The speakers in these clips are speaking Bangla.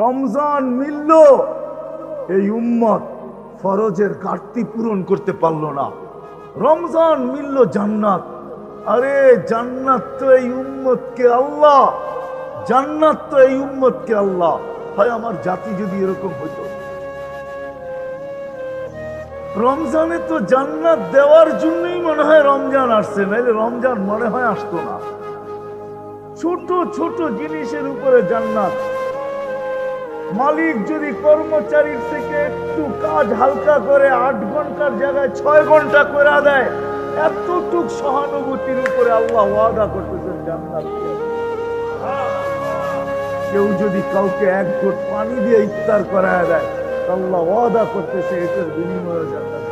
রমজান মিলল, এই উম্মত ফরজের ঘাটতি পূরণ করতে পারল না। রমজান মিলল জান্নাত। আরে, জান্নাত তো এই উম্মতকে আল্লাহ, জান্নাত তো এই উম্মতকে আল্লাহ। হয় আমার জাতি যদি এরকম হইতো। রমজানে তো জান্নাত দেওয়ার জন্যই মনে হয় রমজান আসছে, নাইলে রমজান মনে হয় আসতো না। ছোট ছোট জিনিসের উপরে জান্নাত। মালিক যদি কর্মচারীর থেকে একটু কাজ হালকা করে আট ঘণ্টার জায়গায় ছয় ঘণ্টা করে দেয় এতটুক সহানুভূতির উপরে আল্লাহ ওয়াদা করতেছেন জান্নাত। কেউ যদি কাউকে এক ঘট পানি দিয়ে ইফতার করায় দেয়, আল্লাহ ওয়াদা করতেছে এটার বিনিময়ে জান্নাত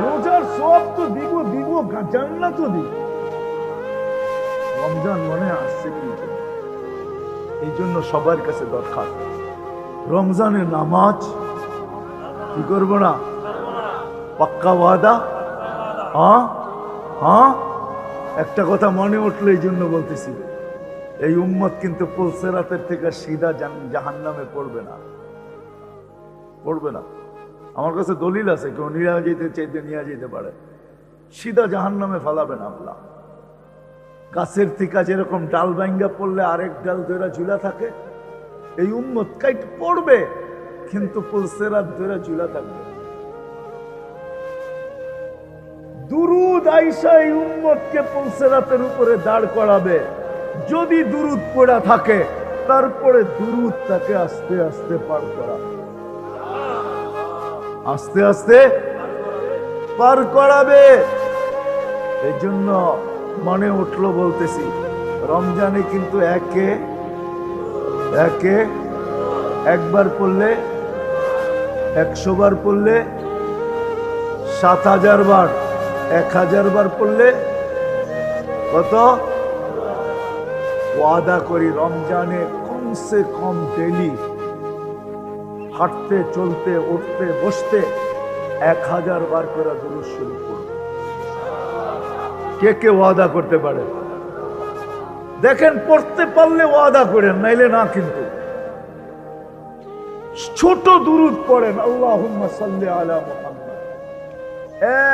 রোজার সব তো দিব দিব তো দিব। রমজান মনে আসছে কি এই জন্য সবার কাছে দরকার রমজানের নামাজ কি করব না? পাক্কা ওয়াদা? হ্যাঁ? হ্যাঁ? একটা কথা মনে উঠল এই জন্য বলতেছি। এই উম্মত কিন্তু পুলসেরাতের থেকে সিধা জাহান নামে পড়বে না। পড়বে না। আমার কাছে দলিল আছে, কেউ নিয়ে যেতে চাইতে নিয়ে যেতে পারে। সিধা জাহান নামে ফালাবে না আল্লাহ। গাছের থেকে যেরকম ডাল ভাঙ্গা পড়লে আরেক ডাল ধরে ঝুলা থাকে এই উম্মত কাইট পড়বে, কিন্তু পুলসেরাত ধরে ঝুলা থাকবে। দুরুদ আইসা এই উম্মতকে পুলসেরাতের উপরে দাঁড় করাবে। যদি দুরুদ পড়া থাকে, তারপরে দুরুদ তাকে আস্তে আস্তে পার করা। আস্তে আস্তে পার করাবে। এই জন্য মনে উঠল বলতেছি, রমজানে কিন্তু একে একে একবার পড়লে, একশো বার পড়লে, সাত হাজার বার, এক হাজার বার পড়লে কত? ওয়াদা করি রমজানে কমসে কম ডেলি হাঁটতে, চলতে, উঠতে, বসতে এক হাজার বার করে দুরুদ শুরু করব কে কে ওয়াদা করতে পারে? দেখেন, পড়তে পারলে ওয়াদা করেন, নাইলে না কিন্তু। ছোট দুরুদ পড়েন আল্লাহ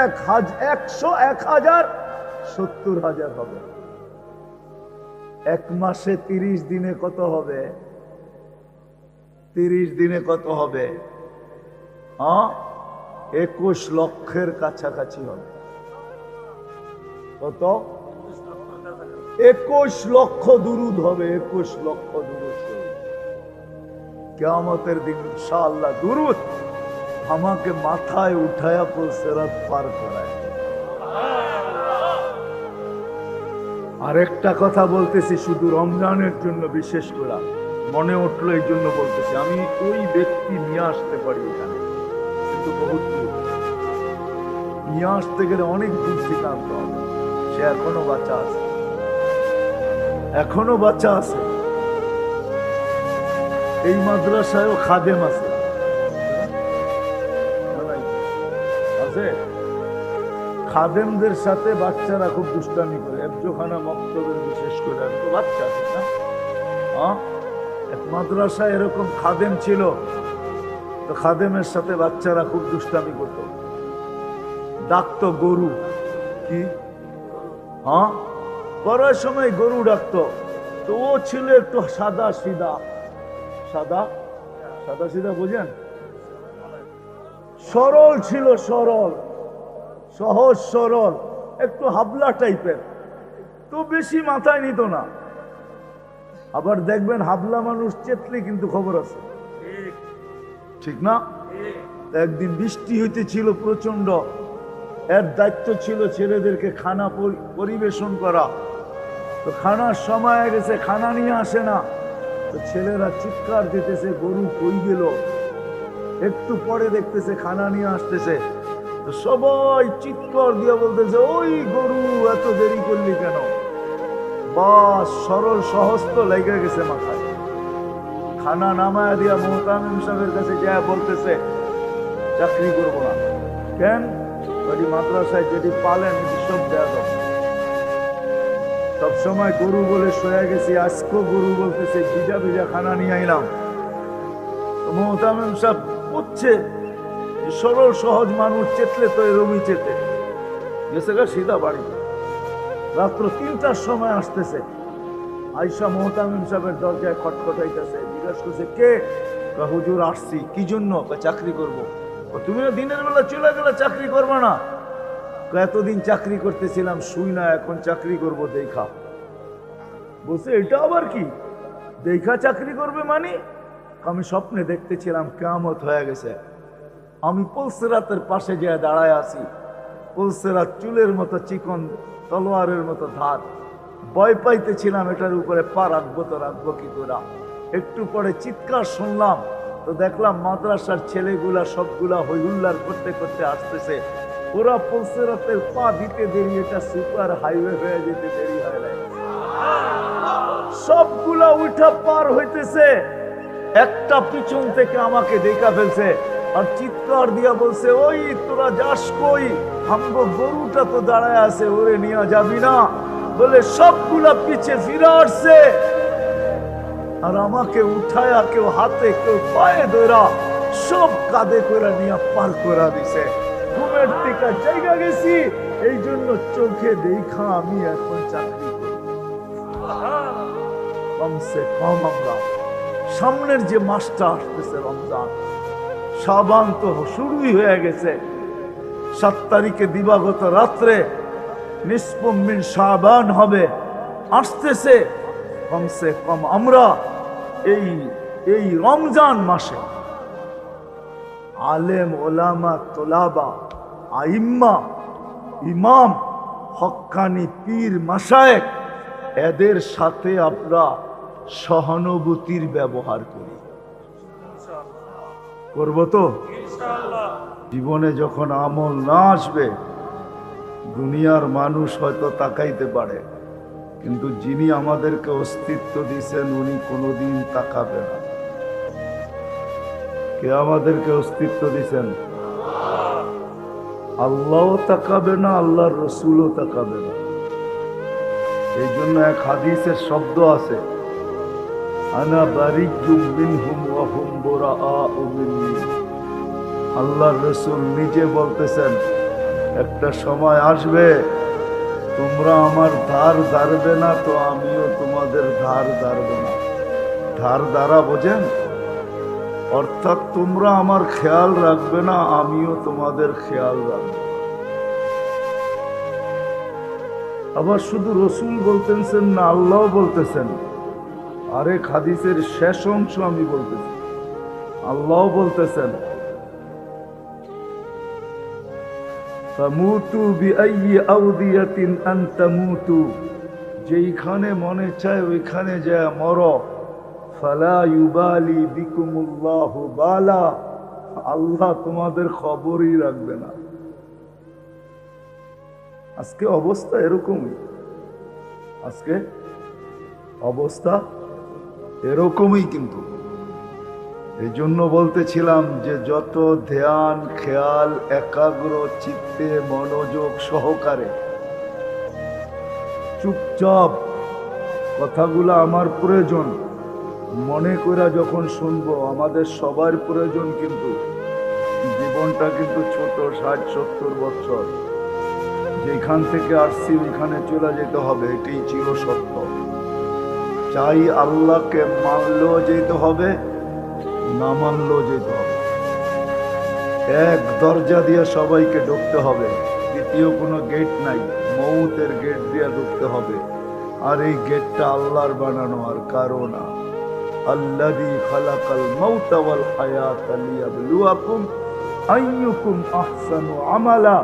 এক হাজ, একশো এক হাজার, সত্তর হাজার হবে। এক মাসে তিরিশ দিনে কত হবে? তিরিশ দিনে কত হবে? হ্যাঁ? একুশ লক্ষের কাছাকাছি হবে। কত? একুশ লক্ষ দুরুদ হবে, একুশ লক্ষ দুরুদ কেমতের দিন ইনশাআল্লাহ দুরুদ আমাকে মাথায় উঠায়া সেরাত পার করায়। আরেকটা কথা বলতেছি, শুধু রমজানের জন্য বিশেষ করে। মনে উঠল এই জন্য বলতেছি, আমি ওই ব্যক্তি নিয়ে আসতে পারি এখানে। কিন্তু বহুত নিয়ে আসতে গেলে অনেক দূর আনতে হবে। সে এখনও বাচ্চা আছে। এখনও বাচ্চা আছে। এই মাদ্রাসায়ও খাদেম আছে। খাদেমদের সাথে বাচ্চারা খুব দুষ্টামি করে। একজোখানা মক্তবের বিশেষ করে। আমি তো বাচ্চা আছে না। হ্যাঁ? এক মাদ্রাসায় এরকম খাদেম ছিল, তো খাদেমের সাথে বাচ্চারা খুব দুষ্টামি করত। ডাকতো গরু। কি? হ্যাঁ? করার সময় গরু ডাকতো, তো ও ছিল একটু সাদা সিধা। সাদা? সাদা সিধা বুঝেন? সরল ছিল, সরল, সহজ সরল, একটু হাবলা টাইপের। তো বেশি মাথায় নিত না। আবার দেখবেন হাবলা মানুষ চেতলে কিন্তু খবর আছে। ঠিক না? একদিন বৃষ্টি হইতেছিল প্রচণ্ড এর দায়িত্ব ছিল ছেলেদেরকে খানা পরিবেশন করা। তো খানার সময় গেছে, খানা নিয়ে আসে না। তো ছেলেরা চিৎকার দিতেছে, গরু কই গেল? একটু পরে দেখতেছে খানা নিয়ে আসতেছে। তো সবাই চিৎকার দিয়ে বলতেছে, ওই গরু, এত দেরি করলি কেন? বাস সরল সহজ তো লেগে গেছে মাথায়। খানা নামায় দিয়া মোহতামিম সাহেবের কাছে যা বলতেছে, চাকরি করব না। কেন? ওই মাদ্রাসায় যদি পালেন সব দেয়া দাও সবসময় গরু বলে শোয়া গেছি আজকেও গরু বলতেছে ভিজা ভিজা খানা নিয়ে আইলাম। মোহতামিম সাহেব বুঝছে সরল, সহজ মানুষ চেতলে তো এরমই চেতে। গেছে গা সিধা বাড়িতে রাত্র তিনটার সময় আসতেছে। আইসা মোহতামিম সাহেবের দরজায় খটখটাইতেছে, জিজ্ঞাসা করছে, কে? হুজুর, আসছি। কি জন্য? চাকরি করব। তুমিও দিনের বেলা চলে গেলে চাকরি করবে না? এতদিন চাকরি করতেছিলাম, শুই না, এখন চাকরি করব, দেখা। বলছে, এটা আবার কি? দেখা চাকরি করবে মানে? আমি স্বপ্নে দেখতেছিলাম কেমত হয়ে গেছে। আমি পলসেরাতের পাশে যে দাঁড়ায় আছি। পলসেরাত চুলের মতো চিকন, তলোয়ারের মতো ধার। ভয় পাইতেছিলাম, এটার উপরে পা রাখব তো রাখব কি তোরা একটু পরে চিৎকার শুনলাম, তো দেখলাম মাদ্রাসার ছেলেগুলা সবগুলা হইহুল্লার করতে করতে আসতেছে। ওরা পলসেরাতের পা দিতে দেরি, এটা সুপার হাইওয়ে হয়ে যেতে দেরি হয় নাই। সবগুলা উঠা পার হইতেছে। একটা পিছন থেকে আমাকে দেখা ফেলছে আর চিৎকার দিয়া বলছে, ওই তোরা যাস কই? আমগো গরুটা তো দাঁড়ায় আছে, ওরে নিয়ে যাবি না? বলে, সবগুলা পিছে ফিরে আসছে। আর আমাকে উঠায়া কেউ হাতে, কেউ পায়ে ধরা সব কাঁধে করে নিয়ে পার করা দিছে। টিকা জায়গা গেছি এই জন্য চোখে দেখা আমি এখন চাকরি করি। কমসে কম আমরা সামনের যে মাসটা আসতেছে রমজান সাবান তো শুরুই হয়ে গেছে। সাত তারিখে দিবাগত রাত্রে নিষ্পম্মিন সাবান হবে, আসতেছে। কমসে কম আমরা এই এই রমজান মাসে আলেম ওলামা তোলাবা আইম্মা, ইমাম হক্কানি পীর মাসায়েক এদের সাথে আমরা সহানুভূতির ব্যবহার করি। করব তো? জীবনে যখন আমল না আসবে, দুনিয়ার মানুষ হয়তো তাকাইতে পারে, কিন্তু যিনি আমাদেরকে অস্তিত্ব দিয়েছেন উনি কোনোদিন তাকাবে না। কে আমাদেরকে অস্তিত্ব দিছেন? আল্লাহও তাকাবে না, আল্লাহর রসুলও তাকাবে না। এই জন্য এক হাদিসের শব্দ আছে, আনা হুম রসুল নিজে বলতেছেন, একটা সময় আসবে, তোমরা আমার ধার ধারবে না তো আমিও তোমাদের ধার ধারবে না। ধার দ্বারা বোঝেন? অর্থাৎ তোমরা আমার খেয়াল রাখবে না, আমিও তোমাদের খেয়াল রাখব। আবার শুধু রসুল বলতেছেন না আল্লাহ বলতেছেন। আরেক হাদিসের শেষ অংশ আমি বলতেছি। আল্লাহ বলতেছেন যেইখানে মনে চায় ওইখানে যায় মর। বালা। আল্লাহ তোমাদের খবরই রাখবে না। আজকে অবস্থা এরকমই। আজকে অবস্থা এরকমই কিন্তু। এই জন্য বলতেছিলাম যে যত ধ্যান, খেয়াল, একাগ্র চিত্তে মনোযোগ সহকারে চুপচাপ কথাগুলো আমার প্রয়োজন। মনে করে যখন শুনব, আমাদের সবার প্রয়োজন কিন্তু জীবনটা কিন্তু ছোট, ষাট, সত্তর বছর। যেখান থেকে আসছি, ওইখানে চলে যেতে হবে, এটাই চির সত্য। চাই আল্লাহকে মানলেও যেতে হবে, না মানলেও যেতে হবে। এক দরজা দিয়ে সবাইকে ঢুকতে হবে, দ্বিতীয় কোনো গেট নাই মৌতের গেট দিয়ে ঢুকতে হবে। আর এই গেটটা আল্লাহর বানানো আর কারও না। আল্লাদি খালাকাল মাউতা ওয়াল হায়াতা লিয়াবলুয়াকুম আইয়ুকুম আহসানু আমালা।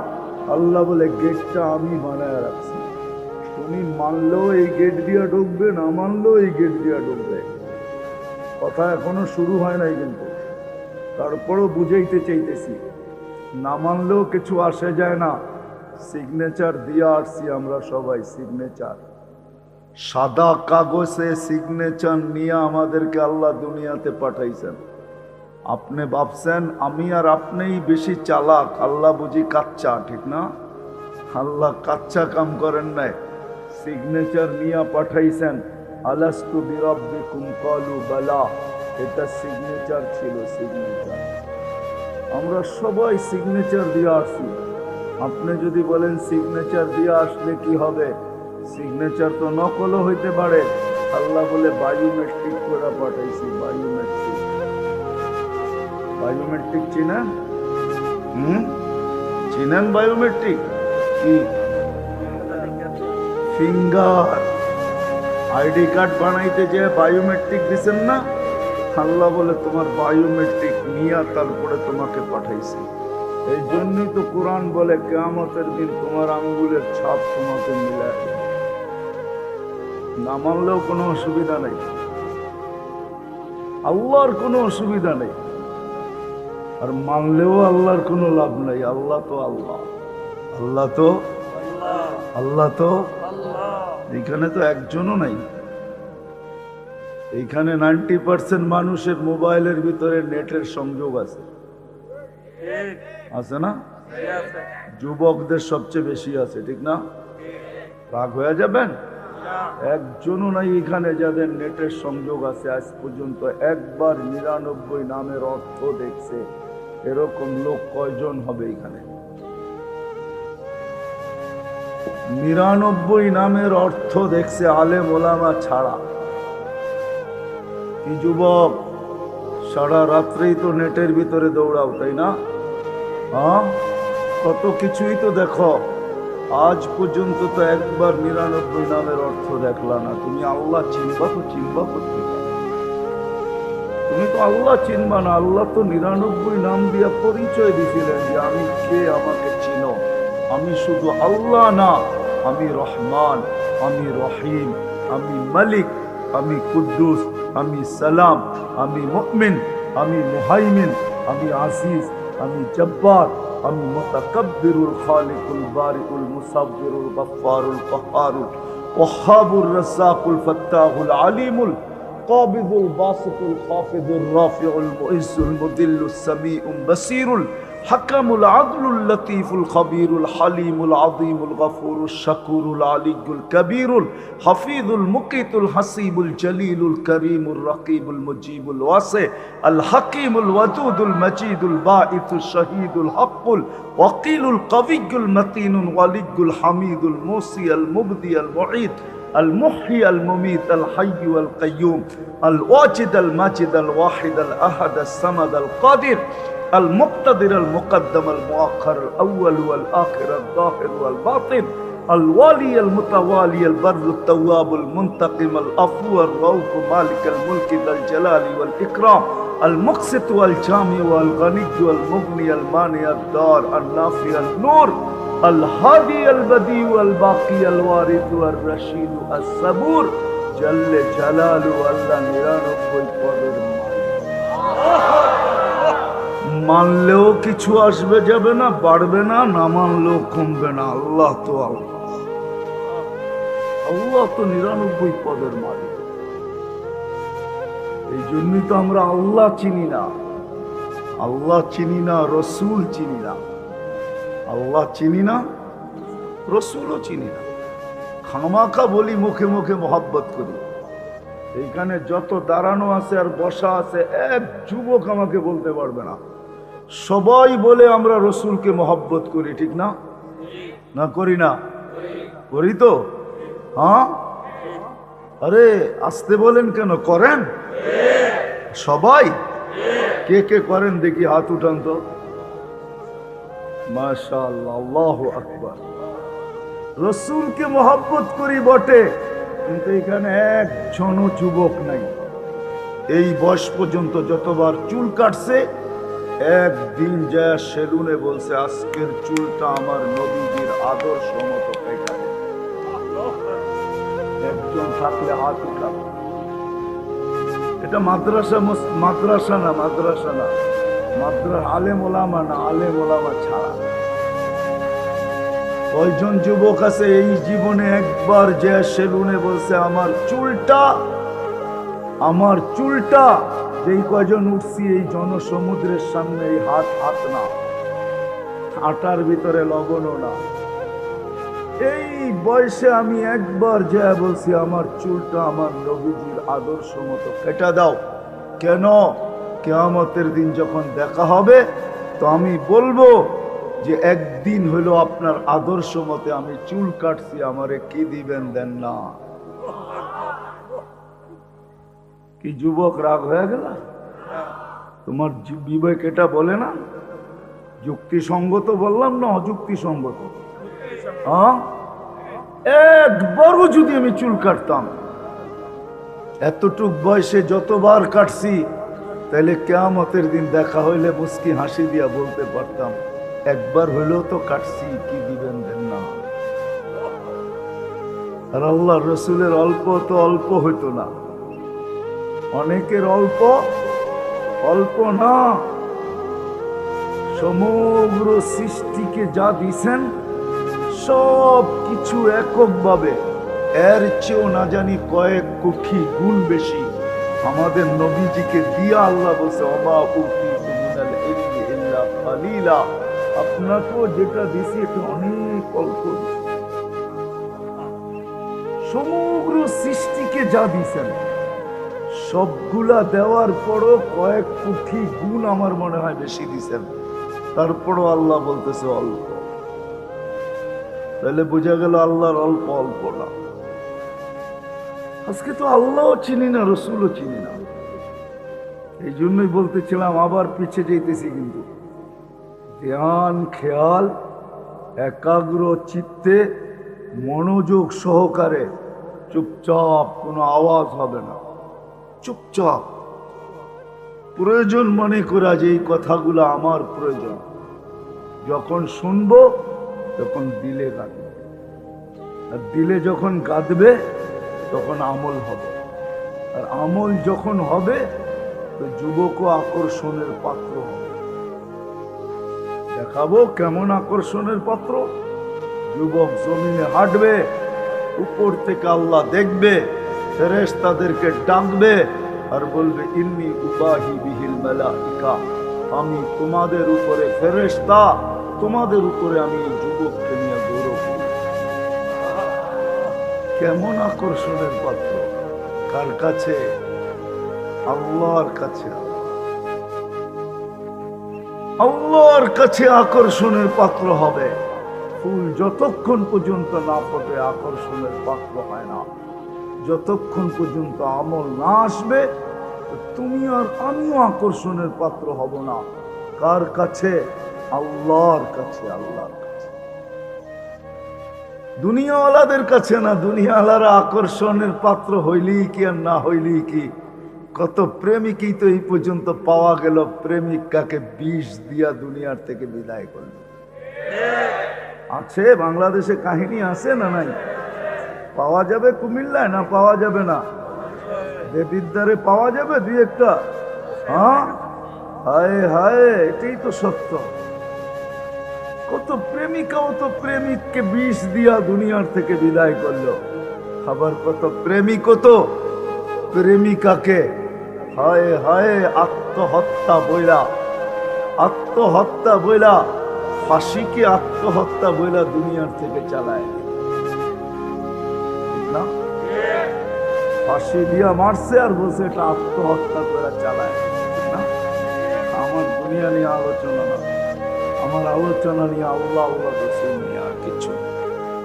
আল্লাহ বলে, গেটটা আমি বানায় রাখছি। তুমি মানলেও এই গেট দিয়ে ঢুকবে, না মানলেও এই গেট দিয়ে ঢুকবে। কথা এখনও শুরু হয় নাই কিন্তু। তারপরও বুঝাইতে চাইতেছি, না মানলেও কিছু আসে যায় না। সিগনেচার দিয়ে আসছি আমরা সবাই সিগনেচার সাদা কাগজে সিগনেচার নিয়ে আমাদেরকে আল্লাহ দুনিয়াতে পাঠাইছেন। আপনি ভাবছেন, আমি আর আপনিই বেশি চালাক, আল্লাহ বুঝি কাচ্চা, ঠিক না? আল্লাহ কাচ্চা কাম করেন নাই। সিগনেচার নিয়ে পাঠাইছেন, আলাস্তু বিরব্বিকুম কালু বালা। এটা সিগনেচার ছিল সিগনেচার আমরা সবাই সিগনেচার দিয়ে আসি আপনি যদি বলেন সিগনেচার দিয়ে আসলে কি হবে? সিগনেচার তো নকলও হইতে পারে। আল্লাহ বলে বায়োমেট্রিক করে পাঠাইছি বায়োমেট্রিক বায়োমেট্রিক চিনেন? হুম? চিনেন বায়োমেট্রিক কি? ফিঙ্গার আইডি কার্ড বানাইতে যে বায়োমেট্রিক দিছেন না? আল্লাহ বলে তোমার বায়োমেট্রিক নিয়ে তারপরে তোমাকে পাঠাইছি। এই জন্যই তো কোরআন বলে, কেয়ামতের দিন তোমার আঙ্গুলের ছাপ তোমাকে দেবে। না মানলেও কোনো অসুবিধা নেই। আল্লাহর কোনো অসুবিধা নেই। আর মানলেও আল্লাহর কোনো লাভ নেই। আল্লাহ তো আল্লাহ। আল্লাহ তো আল্লাহ তো এখানে তো একজনও নাই। এইখানে নাইনটি পার্সেন্ট মানুষের মোবাইলের ভিতরে নেটের সংযোগ আছে। আছে না? যুবকদের সবচেয়ে বেশি আছে ঠিক না? রাগ হয়ে যাবেন? একজনও নাই এখানে যাদের নেটের সংযোগ আছে, আজ পর্যন্ত একবার নিরানব্বই নামের অর্থ দেখছে। এরকম লোক কয়জন হবে এখানে? নিরানব্বই নামের অর্থ দেখছে আলে ওলামা ছাড়া। কি যুবক, সারা রাত্রেই তো নেটের ভিতরে দৌড়াও, তাই না? কত কিছুই তো দেখো। আজ পর্যন্ত তো একবার নিরানব্বই নামের অর্থ দেখলা না। তুমি আল্লাহ চিনবা তো চিনবা করতে তুমি তো আল্লাহ চিনবা না। আল্লাহ তো নিরানব্বই নাম দিয়া পরিচয় দিছিলেন যে আমি কে, আমাকে চিনো। আমি শুধু আল্লাহ না, আমি রহমান, আমি রহিম, আমি মালিক, আমি কুদ্দুস, আমি সালাম, আমি মুমিন, আমি মুহাইমিন, আমি আসিস আমি জব্বার। المتكبر الخالق البارئ المصور الغفار القهار الوهاب الرزاق الفتاح العليم القابض الباسط الخافض الرافع المؤز المذل السميع البصير بصير الحكم العدل اللطيف الخبير الحليم العظيم الغفور الشكور العلي الكبير الحفيظ المقيت الحسيب الجليل الكريم الرقيب المجيب الواسع الحكيم الودود المجيد الباعث الشهيد الحق الوقيل القوي المتين الولي الحميد الموصي المبدي المعيد المحيي المميت الحي والقيوم الواجد الماجد الواحد الأحد الصمد القادر المقتدر المقدم المؤخر الأول والآخر الظاهر والباطن الوالي المتوالي البر التواب المنتقم العفو الرؤوف مالك الملك ذا الجلال والإكرام المقسط والجامع والغني والمغني المانع الدار النافع النور الهادي البديع الباقي الوارث الرشيد الصبور جل جلاله الله নিরানব্বই পদের মালিক। মানলেও কিছু আসবে যাবে না, বাড়বে না না মানলেও কমবে না। আল্লাহ তো আল্লাহ। আল্লাহ তো নিরানব্বই পদের মালিক। এই জন্যই তো আমরা আল্লাহ চিনি না। আল্লাহ চিনি না, রসুল চিনি না। আল্লাহ চিনি না, রসুলও চিনি না। খামাখা বলি, মুখে মুখে মোহাব্বত করি। এইখানে যত দাঁড়ানো আছে আর বসা আছে, এক যুবক আমাকে বলতে পারবে না। সবাই বলে আমরা রসুলকে মহব্বত করি, ঠিক না? না করি না? করি তো? হ্যাঁ? আরে, আসতে বলেন কেন? করেন? সবাই? কে কে করেন দেখি, হাত উঠান তো। আকবার। রসুলকে মহব্বত করি বটে, কিন্তু এখানে একজনও যুবক নাই। এই বয়স পর্যন্ত যতবার চুল কাটছে একদিন যা সেলুনে বলছে, আজকের চুলটা আমার নবীজির আদর্শ মতো। একজন থাকলে হাত এটা মাদ্রাসা মাদ্রাসা না মাদ্রাসা না। মাদ্রা আলেম ওলামা না আলেম ওলামা ছাড়া। কয়জন যুবক আছে এই জীবনে একবার যে সেলুনে বলছে, আমার চুলটা আমার চুলটা যেই কয়জন উঠছি এই জনসমুদ্রের সামনে, এই হাত হাত না। আটার ভিতরে লবণও না। এই বয়সে আমি একবার যা বলছি, আমার চুলটা আমার নবীজির আদর্শ মতো কেটে দাও। কেন? কেয়ামতের দিন যখন দেখা হবে, তো আমি বলব যে একদিন হলো আপনার আদর্শ মতে আমি চুল কাটছি, আমারে কি দিবেন দেন না। কি যুবক রাগ হয়ে গেল? তোমার বিবেক এটা বলে না? যুক্তিসঙ্গত বললাম না অযুক্তিসঙ্গত? হ্যাঁ? একবারও যদি আমি চুল কাটতাম, এতটুক বয়সে যতবার কাটছি তাহলে কেয়ামতের দিন দেখা হইলে মুস্কি হাসি দিয়া বলতে পারতাম, একবার হইলেও তো কাটছি, কি দিবেন দেন না। আর আল্লাহ রসুলের অল্প তো অল্প হইতো না। অনেকের অল্প অল্প না। সমগ্র সৃষ্টিকে যা দিছেন, সব কিছু এককভাবে। এর চেয়েও না জানি কয়েক কোটি গুণ বেশি। আমাদের নবীজিকে দিয়া আল্লাহ বলছে মিনাল কালিলা। আপনাকেও যেটা দিছি এটা অনেক অল্প। সমগ্র সৃষ্টিকে যা দিছেন সবগুলা দেওয়ার পরও কয়েক কোটি গুণ আমার মনে হয় বেশি দিছেন। তারপরও আল্লাহ বলতেছে অল্প। তাহলে বোঝা গেল আল্লাহর অল্প অল্প না। আজকে তো আল্লাহও চিনি না, রসুলও চিনি না। এই জন্যই বলতেছিলাম, আবার পিছে যেতেছি কিন্তু। ধ্যান, খেয়াল, একাগ্র চিত্তে মনোযোগ সহকারে চুপচাপ কোনো আওয়াজ হবে না। চুপচাপ। প্রয়োজন মনে করা যে এই কথাগুলো আমার প্রয়োজন। যখন শুনব, তখন দিলে গাঁদবে আর দিলে যখন গাঁদবে তখন আমল হবে। আর আমল যখন হবে, তো যুবক আকর্ষণের পাত্র হবে। দেখাবো কেমন আকর্ষণের পাত্র। যুবক জমিনে হাঁটবে, উপর থেকে আল্লাহ দেখবে ফেরেশ তাদেরকে ডাকবে আর বলবে, ইন্নি উপাহি বিহিল মেলাইকা। আমি তোমাদের উপরে ফেরেশতা। তোমাদের উপরে আমি এই যুবককে নিয়ে গৌরব কেমন আকর্ষণের পাত্র। কার কাছে? আল্লাহর কাছে। আল্লাহর কাছে আকর্ষণের পাত্র হবে। ফুল যতক্ষণ পর্যন্ত না ফোটে, আকর্ষণের পাত্র হয় না। যতক্ষণ পর্যন্ত আমল না আসবে, তুমি আর আমিও আকর্ষণের পাত্র হব না। কার কাছে? আল্লাহর কাছে, আল্লাহর দুনিয়াওয়ালাদের কাছে না, দুনিয়াওয়ালারা আকর্ষণের পাত্র হইলি কি আর না হইলি কি? কত প্রেমিকই তো এই পর্যন্ত পাওয়া গেল প্রেমিকাকে বিষ দিয়া দুনিয়ার থেকে বিদায় করল। আছে বাংলাদেশে কাহিনী আছে না নাই? পাওয়া যাবে কুমিল্লায় না পাওয়া যাবে না? দেবিদ্বারে পাওয়া যাবে দুই একটা। হ্যাঁ? হায় হায়, এটাই তো সত্য। কত প্রেমিকাও তো প্রেমিককে বিষ দিয়া দুনিয়ার থেকে বিদায় করল। খাবার কত প্রেমিকও তো প্রেমিকাকে। হায় হায়, আত্মহত্যা বইলা আত্মহত্যা বইলা, ফাঁসিকে আত্মহত্যা বইলা দুনিয়ার থেকে চালায়। ফাঁসি দিয়া মারছে আর বলছে এটা আত্মহত্যা করে চালায়। না? আমার দুনিয়া নিয়ে আলোচনা না। আমার আলোচনা নিয়ে আল্লাহ আল্লাহ রসুল নিয়ে আর কিছু।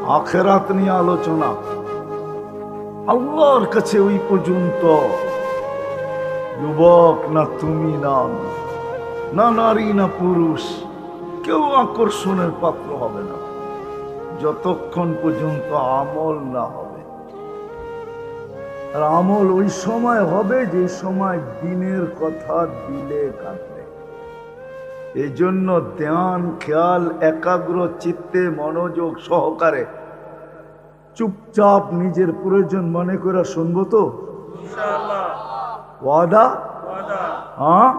আখেরাত নিয়ে আলোচনা। আল্লাহর কাছে ওই পর্যন্ত। যুবক না তুমি না না নারী না পুরুষ। কেউ আকর্ষণের পাত্র হবে না। যতক্ষণ পর্যন্ত আমল না হবে। আর আমল ওই সময় হবে যে সময় দিনের কথা দিলে কাঁদবে। এই জন্য ধ্যান খেয়াল একাগ্র চিত্তে মনোযোগ সহকারে চুপচাপ নিজের প্রয়োজন মনে করে শুনব তো? ওয়াদা? হ্যাঁ